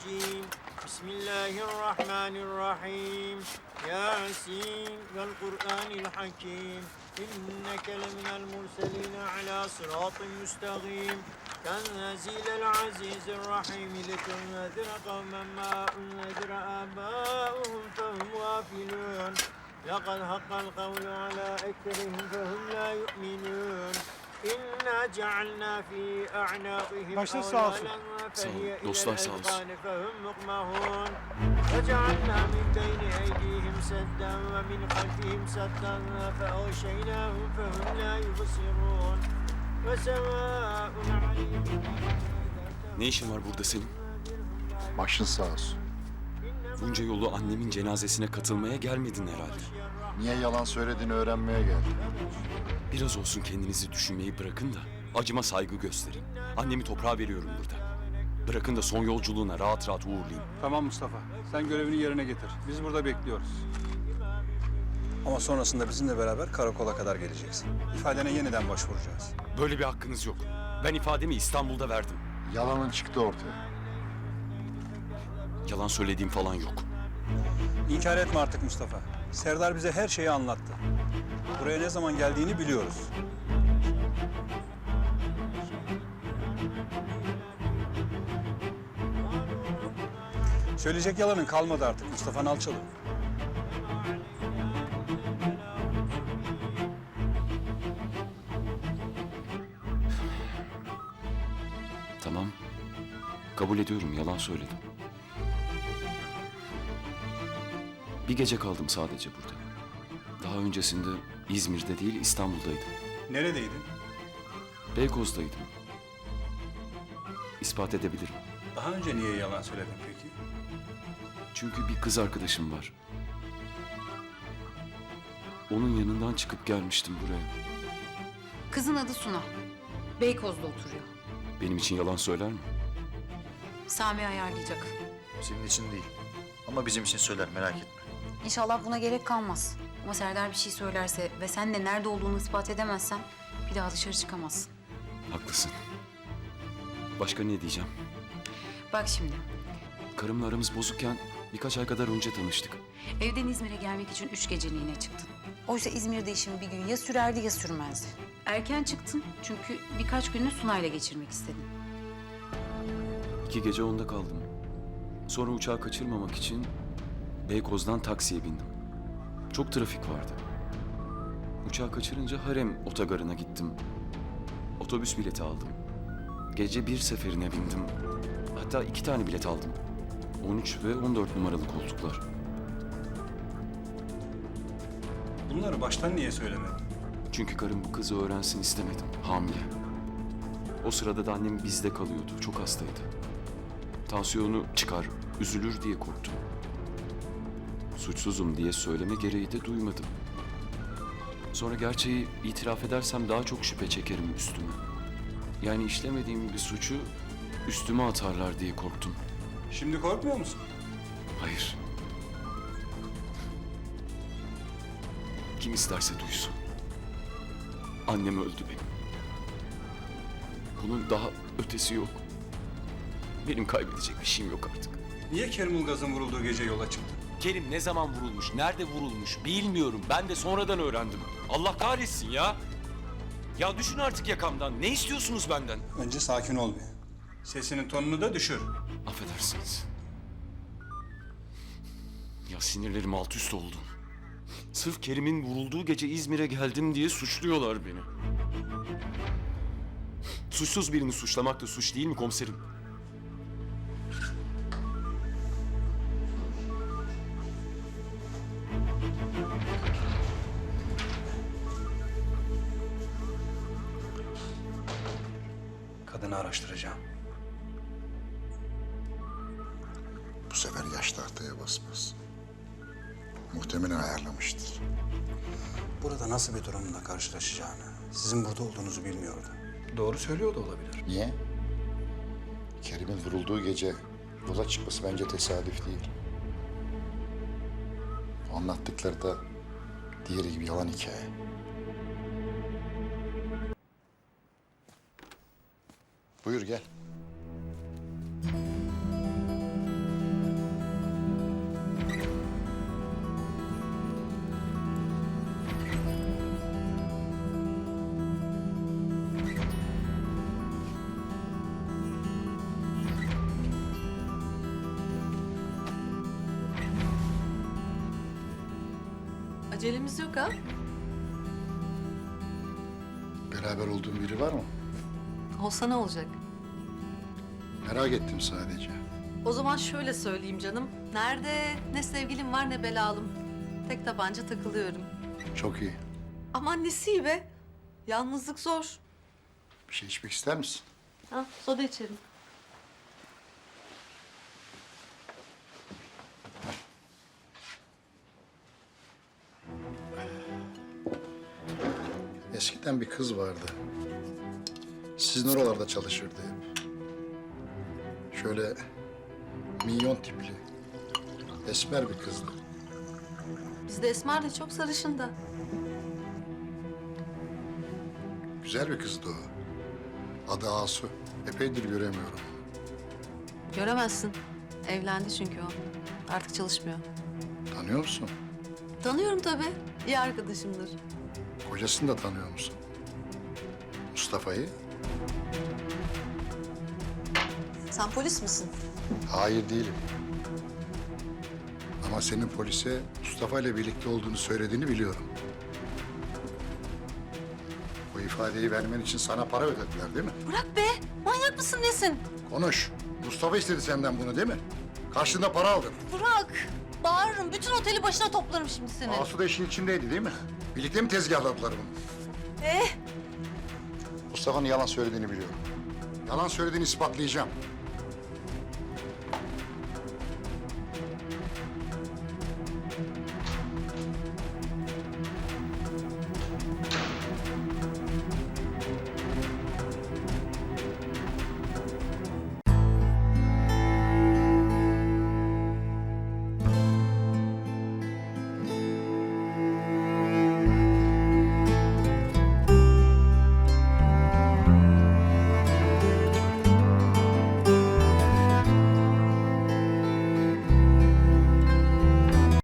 الرجيم. بسم الله الرحمن الرحيم. ياسين والقرآن الحكيم. إنك لمن المرسلين على صراط مستقيم. تنزيل العزيز الرحيم. لتنذر قوما ما أنذر آباؤهم فهم غافلون. لقد حق القول على أكثرهم فهم لا يؤمنون. إنا جعلنا في أعناقهم Başınız sağ olsun. أغلالا Sağ olun, فهي إلى dostlar sağ olsun. الأذقان فهم مقمحون وجعلنا من بين أيديهم سدا ومن خلفهم سدا فأغشيناهم فهم لا يبصرون وسواء عليهم Ne işin var burada senin? Başın sağ olsun. Bunca yolu annemin cenazesine katılmaya gelmedin herhalde. Niye yalan söylediğini öğrenmeye geldim. Biraz olsun kendinizi düşünmeyi bırakın da acıma saygı gösterin. Annemi toprağa veriyorum burada. Bırakın da son yolculuğuna rahat rahat uğurlayayım. Tamam Mustafa. Sen görevini yerine getir. Biz burada bekliyoruz. Ama sonrasında bizimle beraber karakola kadar geleceksin. İfadene yeniden başvuracağız. Böyle bir hakkınız yok. Ben ifademi İstanbul'da verdim. Yalanın çıktı ortaya. Yalan söylediğim falan yok. İnkar etme artık Mustafa. Serdar bize her şeyi anlattı. Buraya ne zaman geldiğini biliyoruz. Söyleyecek yalanın kalmadı artık Mustafa Nalçalı. Tamam. Kabul ediyorum yalan söyledim. Bir gece kaldım sadece burada. Daha öncesinde İzmir'de değil İstanbul'daydım. Neredeydin? Beykoz'daydım. İspat edebilirim. Daha önce niye yalan söyledin peki? Çünkü bir kız arkadaşım var. Onun yanından çıkıp gelmiştim buraya. Kızın adı Suna. Beykoz'da oturuyor. Benim için yalan söyler mi? Sami ayarlayacak. Senin için değil. Ama bizim için söyler merak etme. İnşallah buna gerek kalmaz. Ama Serdar bir şey söylerse ve sen de nerede olduğunu ispat edemezsen bir daha dışarı çıkamazsın. Haklısın. Başka ne diyeceğim? Bak şimdi, Karımla aramız bozukken birkaç ay kadar önce tanıştık. evden İzmir'e gelmek için üç geceliğine çıktın. Oysa İzmir'de işin bir gün ya sürerdi ya sürmezdi. Erken çıktın çünkü birkaç gününü Sunay'la geçirmek istedin. İki gece onda kaldım. Sonra uçağı kaçırmamak için Beykoz'dan taksiye bindim. Çok trafik vardı. Uçağı kaçırınca Harem otogarına gittim. Otobüs bileti aldım. Gece bir seferine bindim. Hatta iki tane bilet aldım. 13 ve 14 numaralı koltuklar. Bunları baştan niye söylemedin? Çünkü karım bu kızı öğrensin istemedim. Hamile. O sırada da annem bizde kalıyordu. Çok hastaydı. Tansiyonu çıkar, üzülür diye korktum. Suçsuzum diye söyleme gereği de duymadım. Sonra gerçeği itiraf edersem daha çok şüphe çekerim üstüme. Yani işlemediğim bir suçu üstüme atarlar diye korktum. Şimdi korkmuyor musun? Hayır. Kim isterse duysun. Annem öldü benim. Bunun daha ötesi yok. Benim kaybedecek bir şeyim yok artık. Niye Kerim Ulgaz'ın vurulduğu gece yola çıktın? Kerim ne zaman vurulmuş, nerede vurulmuş bilmiyorum. Ben de sonradan öğrendim. Allah kahretsin ya. Ya düşün artık yakamdan. Ne istiyorsunuz benden? Önce sakin ol bir. Sesinin tonunu da düşür. Affedersiniz. Ya sinirlerim alt üst oldu. Sırf Kerim'in vurulduğu gece İzmir'e geldim diye suçluyorlar beni. Suçsuz birini suçlamak da suç değil mi komiserim? Kadını araştıracağım. Bu sefer yaş tahtaya basmaz. Muhtemelen ayarlamıştır. Burada nasıl bir durumla karşılaşacağını, sizin burada olduğunuzu bilmiyordu. Doğru söylüyor da olabilir. Niye? Kerim'in vurulduğu gece yola çıkması bence tesadüf değil. Anlattıkları da diğeri gibi yalan hikaye. Buyur gel. Acelemiz yok ha. Beraber olduğun biri var mı? Olsa ne olacak? Merak ettim sadece. O zaman şöyle söyleyeyim canım. Nerede ne sevgilim var ne belalım. Tek tabanca takılıyorum. Çok iyi. Aman nesi be? Yalnızlık zor. Bir şey içmek ister misin? Ha, soda içerim. Eskiden bir kız vardı. Sizin oralarda çalışırdı hep. Şöyle minyon tipli. Esmer bir kızdı. Bizde Esmer de çok sarışın da. Güzel bir kızdı o. Adı Asu. Epeydir göremiyorum. Göremezsin. Evlendi çünkü o. Artık çalışmıyor. Tanıyor musun? Tanıyorum tabii. İyi arkadaşımdır. Kocasını da tanıyor musun? Mustafa'yı? Sen polis misin? Hayır değilim. Ama senin polise Mustafa ile birlikte olduğunu söylediğini biliyorum. Bu ifadeyi vermen için sana para ödediler değil mi? Bırak be. Manyak mısın nesin? Konuş. Mustafa istedi senden bunu değil mi? Karşında para aldın. Bırak. Bağırırım. Bütün oteli başına toplarım şimdi seni. Asu da işin içindeydi değil mi? Birlikte mi tezgahladılar bunu? Eh. Mustafa'nın yalan söylediğini biliyorum. Yalan söylediğini ispatlayacağım.